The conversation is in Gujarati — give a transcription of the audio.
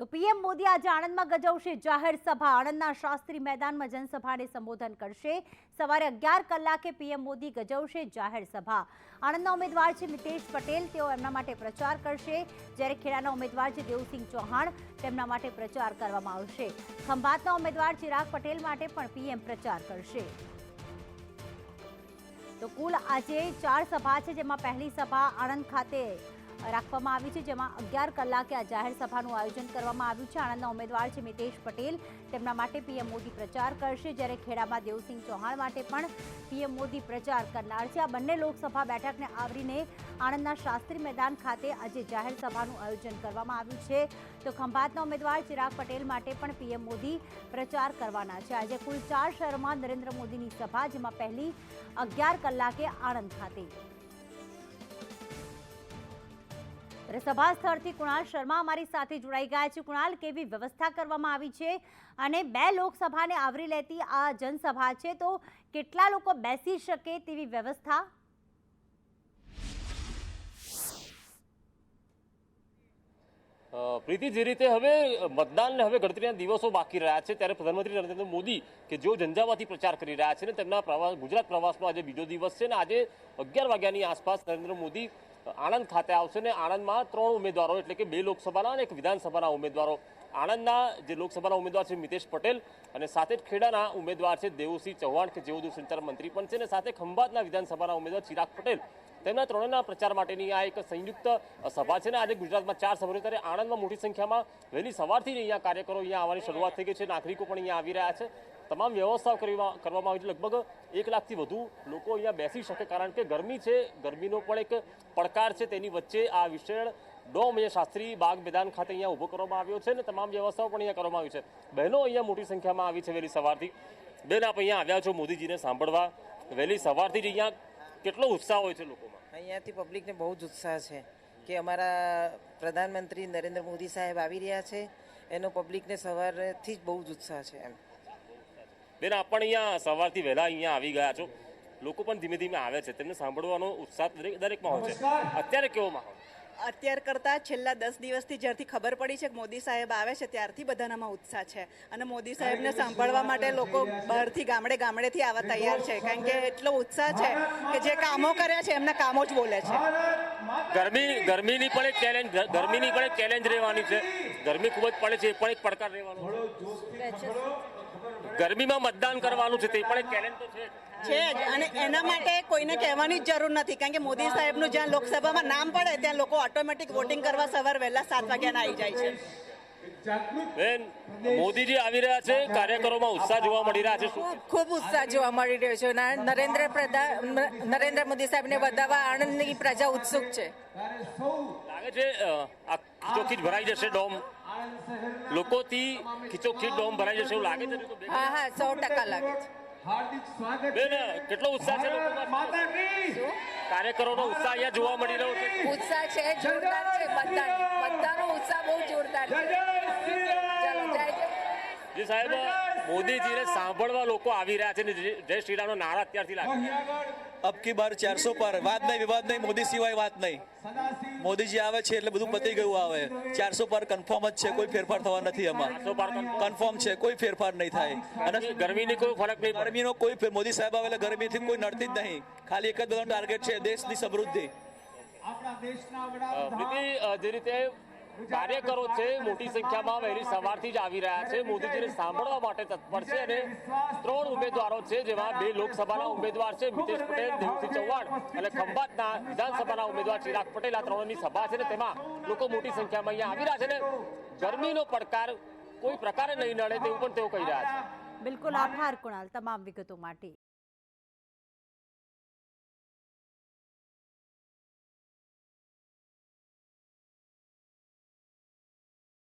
તો પીએમ મોદી આજે આણંદમાં ગજવશે. જાહેર સભા આણંદના શાસ્ત્રી મેદાનમાં જનસભાને સંબોધન કરશે. સવારે અગિયાર કલાકે પીએમ મોદી ગજવશે જાહેર સભા. આણંદના ઉમેદવાર છે મિતેશ પટેલ. તેઓ એમના માટે પ્રચાર કરશે. જ્યારે ખેડાના ઉમેદવાર છે દેવસિંહ ચૌહાણ, તેમના માટે પ્રચાર કરવામાં આવશે. ખંભાતના ઉમેદવાર ચિરાગ પટેલ માટે પણ પીએમ પ્રચાર કરશે. તો કુલ આજે ચાર સભા છે, જેમાં પહેલી સભા આણંદ ખાતે રાખવામાં આવી છે, જેમાં અગિયાર કલાકે આ જાહેર સભાનું આયોજન કરવામાં આવ્યું છે. આણંદના ઉમેદવાર છે મિતેશ પટેલ. તેમના માટે પીએમ મોદી પ્રચાર કરશે, જ્યારે ખેડામાં દેવસિંહ ચૌહાણ માટે પણ પીએમ મોદી પ્રચાર કરનાર છે. આ બંને લોકસભા બેઠકને આવરીને આણંદના શાસ્ત્રી મેદાન ખાતે આજે જાહેર સભાનું આયોજન કરવામાં આવ્યું છે. તો ખંભાતના ઉમેદવાર ચિરાગ પટેલ માટે પણ પીએમ મોદી પ્રચાર કરવાના છે. આજે કુલ ચાર શહેરોમાં નરેન્દ્ર મોદીની સભા, જેમાં પહેલી અગિયાર કલાકે આણંદ ખાતે સભા સ્થળથી કુણાલ શર્મા અમારી સાથે જોડાઈ ગયા છે. કુણાલ, કેવી વ્યવસ્થા કરવામાં આવી છે? અને બે લોકસભાને આવરી લેતી આ જનસભા છે, તો કેટલા લોકો બેસી શકે તેવી વ્યવસ્થા? પ્રીતિ, જે રીતે હવે મતદાનને હવે ગણતરીના દિવસો બાકી રહ્યા છે, ત્યારે પ્રધાનમંત્રી નરેન્દ્ર મોદી કે જેઓ ઝંઝાવાથી પ્રચાર કરી રહ્યા છે ને, તેમના પ્રવાસ ગુજરાત પ્રવાસનો આજે બીજો દિવસ છે ને, આજે અગિયાર વાગ્યાની આસપાસ નરેન્દ્ર મોદી આણંદ ખાતે આવશે ને આણંદમાં ત્રણ ઉમેદવારો, એટલે કે બે લોકસભાના અને એક વિધાનસભાના ઉમેદવારો. આણંદના જે લોકસભાના ઉમેદવાર છે મિતેશ પટેલ અને સાથે જ ખેડાના ઉમેદવાર છે દેવુસિંહ ચૌહાણ, કે જેઓ દૂરસંચાર મંત્રી પણ છે અને સાથે ખંભાતના વિધાનસભાના ઉમેદવાર ચિરાગ પટેલ. તેમના ત્રણેયના પ્રચાર માટેની આ એક સંયુક્ત સભા છે ને આજે ગુજરાતમાં ચાર સભાઓ ત્યારે આણંદમાં મોટી સંખ્યામાં વહેલી સવારથી અહીંયા કાર્યકરો અહીંયા આવવાની શરૂઆત થઈ ગઈ છે. નાગરિકો પણ અહીંયા આવી રહ્યા છે. તમામ વ્યવસ્થાઓ કરવા- કરવામાં આવી છે. લગભગ એક લાખથી વધુ લોકો અહીંયા બેસી શકે, કારણ કે ગરમી છે. ગરમીનો પણ એક પડકાર છે તેની વચ્ચે આ વિશેષ ડોમ અહીંયા શાસ્ત્રી બાગ મેદાન ખાતે અહીંયા ઊભો કરવામાં આવ્યો છે અને તમામ વ્યવસ્થાઓ પણ અહીંયા કરવામાં આવી છે. બહેનો અહીંયા મોટી સંખ્યામાં આવી છે વહેલી સવારથી. બેન, આપ અહીંયા આવ્યા છો મોદીજીને સાંભળવા. વહેલી સવારથી જ અહીંયા કેટલો ઉત્સાહ હોય છે લોકોમાં? અહીંયાથી પબ્લિકને બહુ જ ઉત્સાહ છે કે અમારા પ્રધાનમંત્રી નરેન્દ્ર મોદી સાહેબ આવી રહ્યા છે. એનો પબ્લિકને સવારથી જ બહુ જ ઉત્સાહ છે એમ. બેન આપણ પણ અહીંયા સવારથી વહેલા અહીંયા આવી ગયા છો. લોકો પણ ધીમે ધીમે આવે છે. તેમને સાંભળવાનો ઉત્સાહ દરેક દરેકમાં હોય છે. અત્યારે કેવો માહોલ? અત્યાર કરતાં છેલ્લા દસ દિવસથી જ્યારથી ખબર પડી છે કે મોદી સાહેબ આવે છે ત્યારથી બધાનામાં ઉત્સાહ છે. અને મોદી સાહેબને સાંભળવા માટે લોકો બહારથી ગામડે ગામડેથી આવવા તૈયાર છે. કારણ કે એટલો ઉત્સાહ છે કે જે કામો કર્યા છે એમના કામો જ બોલે છે. ગરમી ગરમીની પણ એક ચેલેન્જ ગરમીની પણ એક ચેલેન્જ રહેવાની છે. ગરમી ખૂબ જ પડે છે એ પણ એક પડકાર રહેવાનો છે. ગરમીમાં મતદાન કરવાનું છે તે પણ એક ચેલેન્જ તો છે જ. છે જ. અને એના માટે કોઈને કહેવાની જ જરૂર નથી. કારણ કે મોદી સાહેબનું જ્યાં લોકસભામાં નામ પડે ત્યાં લોકો ઓટોમેટિક વોટિંગ કરવા સવાર વહેલા સાત વાગ્યાના આવી જાય છે. બેન મોદીજી આવી રહ્યા છે. કાર્યકરોમાં ઉત્સાહ જોવા મળી રહ્યા છે. ખૂબ ઉત્સાહ જોવા મળી રહ્યો છે. નરેન્દ્ર પ્રધાન નરેન્દ્ર મોદી સાહેબને વધાવવા આણંદની પ્રજા ઉત્સુક છે. લાગે છે અ, આ ભરાઈ જશે ડોમ. લોકોથી ખીચોખીચ ડોમ ભરાઈ જશે એવું લાગે છે? હા હા સો ટકા લાગે છે. હાર્દિક સ્વાગત બેન કેટલો ઉત્સાહ છે માતા કી. કાર્યકરોનો ઉત્સાહ અહીંયા જોવા મળી રહ્યો છે. ઉત્સાહ છે જોરદાર છે બધાનો. બધાનો ઉત્સાહ બહુ જોરદાર છે. જે સાહેબ મોદીજીને સાંભળવા લોકો આવી રહ્યા છે ને? જય જય શ્રી રામનો નારા અત્યારથી લાગે આગળ અબ કી બાર ચારસો પર. વાત નહીં વિવાદ નહીં મોદી સિવાય વાત નહીં. મોદીજી આવે છે એટલે બધું પતી ગયું આવે. ચારસો પર કન્ફર્મ જ છે કોઈ ફેરફાર થવા નથી એમાં. કન્ફર્મ છે કોઈ ફેરફાર નહીં થાય. અને ગરમીની કોઈ ફરક નહીં ગરમીનો કોઈ મોદી સાહેબ આવે એટલે ગરમીથી કોઈ નડતી જ નહીં. ખાલી એક જ બધાનો ટાર્ગેટ છે દેશની સમૃદ્ધિ. આપણા દેશના જે રીતે કાર્યકરો છે મોટી સંખ્યામાં વહેલી સવારથી જ આવી રહ્યા છે. મોદીજીને સાંભળવા માટે તત્પર છે અને ત્રણ ઉમેદવારો છે, જેમાં બે લોકસભાના ઉમેદવાર છે, મિતેશ પટેલ દેવસિંહ ચૌહાણ અને ખંભાતના વિધાનસભાના ઉમેદવાર ચિરાગ પટેલ આ ત્રણની સભા છે ને તેમાં લોકો મોટી સંખ્યામાં અહીંયા આવી રહ્યા છે ને ગરમીનો પડકાર કોઈ પ્રકારે નહીં નડે તેવું પણ તેઓ કહી રહ્યા છે. બિલકુલ, આભાર કુણાલ, તમામ વિગતો માટે.